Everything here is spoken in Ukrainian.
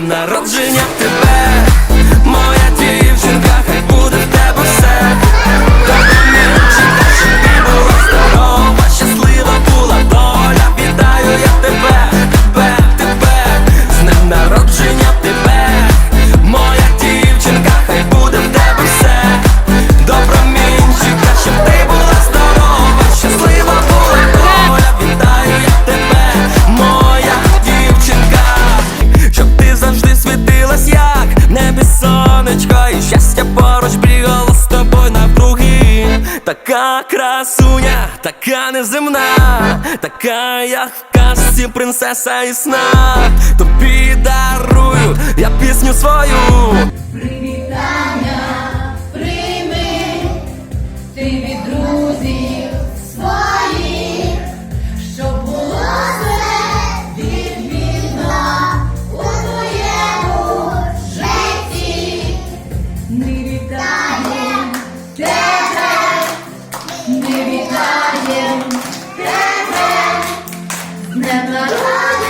na rodzynia typę И счастье поруч бігало з тобою навкруги. Така красуня, така неземна, така як в казці принцеса і сна Тобі дарую, я пісню свою. Привітання, прийми, ти від друзів. Bye.